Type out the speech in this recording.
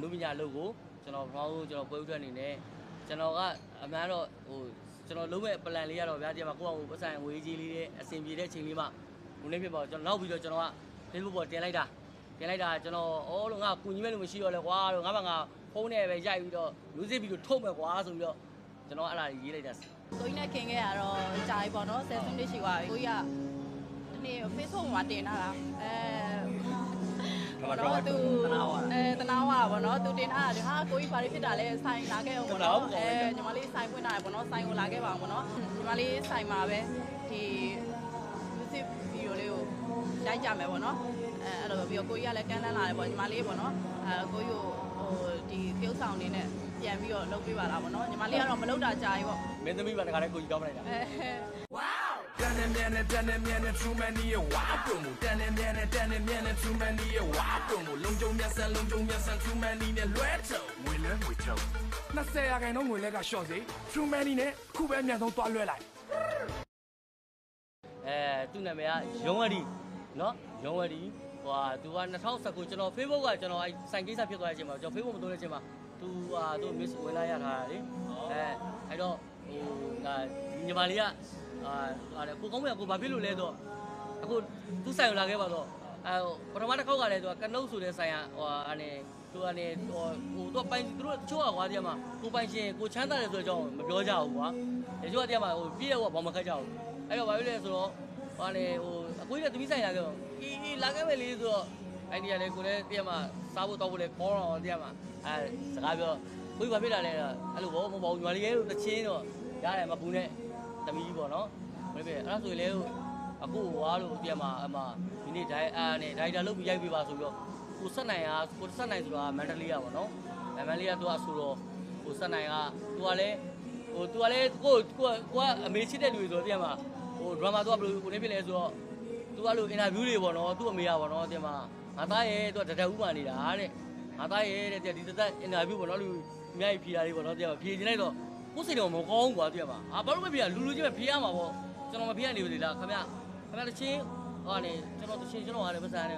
မျိုးပညာလုပ်ကိုကျွန်တော်ပထမဆုံးကျွန်တော်ပွဲဥထွက်အနေနဲ့ကျွန်တော်ကအမှန်တော့ဟိုကျွန်တော်လုံးမဲ့ plan လေးရတော့ဗျာဒီမှာကိုယ့်အောင်ပတ်စံငွေကြီးလေးနဲ့အဆင်ပြေတဲ့အချိန်လေးမှဘုန်းလေးဖြစ်ပါကျွန်တော်နောက်ပြီးတော့ကျွန်တော်က Facebook ပေါ်တင်လိုက်တာတင်လိုက်တာကျွန်တော်အော်လို့ငါကူညီမဲ့လို့မရှိတော့လဲကွာလို့ငါဘာငါဖုန်းနဲ့ပဲရိုက်ပြီးတော့ music video ထုတ်မယ်ကွာဆိုပြီးတော့ကျွန်တော်အဲ့ဒါရေးလိုက်တာကိုကြီးနဲ့ခင်ခဲ့ရတော့ကြာပြီပေါ့နော်ဆယ်စုနှစ်ရှိသွားပြီကိုကြီးကဒီနေ့ Facebook မှာတင်ထားတာအဲဘောတော့သူအဲတနာဝါ ပေါ့နော်သူတင်ထားတာဒီဟာကိုကြီးဘာတွေဖြစ်တာလဲဆိုင်လာခဲ့အောင်ပေါ့နော်အဲညီမလေးဆိုင်ဖွင့်တာပေါ့နော်ဆိုင်ကိုလာခဲ့ပါအောင်ပေါ့နော်ညီမလေးဆိုင်မှာပဲဒီ music video လေးကိုရိုက်ကြမယ်ပေါ့နော်အဲအဲ့လိုပြီးတော့ကိုကြီးကလည်းကမ်းလှမ်းလာတယ်ပေါ့ညီမလေးပေါ့နော်အဲကိုကြီးကိုဟိုဒီပြုတ်ဆောင်နေနဲ့ပြန်ပြီးတော့လုပ်ပေးပါလားပေါ့နော်ညီမလေးကတော့မလုပ်တာကြာပြီပေါ့မင်းသမီးပါတခါတည်းကိုကြီးကောင်းမလိုက်တာအဲ တန်နေမြန်နဲ့တန်နေမြန်နဲ့ true man ရဲ့ဝါပုံမူတန်နေမြန်နဲ့တန်နေမြန်နဲ့ true man ရဲ့ဝါပုံမူလုံကြုံမြတ်ဆန်လုံကြုံမြတ်ဆန် true man နဲ့လွဲချုံငွေလွဲငွေချုံ20ရာခိုင်နှုန်းငွေလဲကရှော့စေ true man နဲ့ခုပဲအမြန်ဆုံးသွားလွှဲလိုက်အဲသူ့နာမည်ကရုံးဝဒီနော်ရုံးဝဒီဟိုဟာသူက2019ကျွန်တော် Facebook ကကျွန်တော်အဲစိုင်ကိစ္စဖြစ်သွားတဲ့အချိန်မှာကျွန်တော် Facebook မသုံးတဲ့အချိန်မှာသူဟာသူ miss ဝင်လာရထားတာလေအဲအဲ့တော့ဟိုငါညီမလေးက အာဟာလေကိုကောင်းမရကိုဘာဖြစ်လို့လဲတော့အခုသူဆိုင်ကိုလာခဲ့ပါတော့အဲပထမတစ်ခေါက်ကလည်းသူကကနုတ်ဆိုတဲ့ဆိုင်ကဟိုဟာအနေသူကနေဟိုဟိုတော့ပိုင်သူတို့တချို့ကကွာတရားမှာကိုပိုင်ရှင်ကိုချမ်းသာတယ်ဆိုတဲ့အကြောင်းမပြောကြဘူးကွာတချို့ကတရားမှာဟိုပြည့်တော့ဘာမှခက်ကြဘူးအဲ့တော့ဘာဖြစ်လဲဆိုတော့ဟိုလေဟိုအကိုကြီးကသမီးဆိုင်လာခဲ့တော့အီအီလာခဲ့မယ်လေဆိုတော့အဲ့ဒီကလည်းကိုလည်းတည့်မှာစားဖို့တောက်ဖို့လည်းခေါ်တော့တည့်မှာအဲစကားပြောကိုကြီးဘာဖြစ်လာလဲအဲ့လိုဘောမပေါ့ညီမလေးရဲ့တချင်းတော့ရတယ်မပူနဲ့ သမီးပေါ့နော်ဘယ်ပဲအဲ့ဒါဆိုရင်လေအခုဝါလို့တည့်မှာအမဒီနေ့ဒိုင်အာနဲ့ဒိုင်တာလုတ်ပြီးရိုက်ပေးပါဆိုပြီးတော့ကိုဆက်နိုင်ကကိုဆက်နိုင်ဆိုတာမန္တလေးကပေါ့နော်အဲမန္တလေးကသူကဆိုတော့ကိုဆက်နိုင်ကသူကလည်းဟိုသူကလည်းကိုကိုကိုကအမေချစ်တဲ့လူတွေဆိုတော့တည့်မှာဟိုဒရမာသူကဘယ်လိုကိုနေဖြစ်လဲဆိုတော့သူကလို့အင်တာဗျူးတွေပေါ့နော်သူ့အမေကပေါ့နော်တင်မှာငါသားရဲ့သူကတတဦးမှနေတာတဲ့ငါသားရဲ့တဲ့ဒီတသက်အင်တာဗျူးပေါ့နော်လူအများကြီးဖြေတာလေးပေါ့နော်တင်မှာဖြေချင်လိုက်တော့ ကိုယ်စိတ်တော့မကောင်းဘူးကွာတင်မှာအာဘာလို့မဖြေရလူလူချင်းပဲဖြေရမှာပေါ့ကျွန်တော်မဖြေရနေဘူးလေလားခင်ဗျခင်ဗျတချင်းဟောနေကျွန်တော်တချင်းကျွန်တော်ဟာလည်းပတ်စံနေ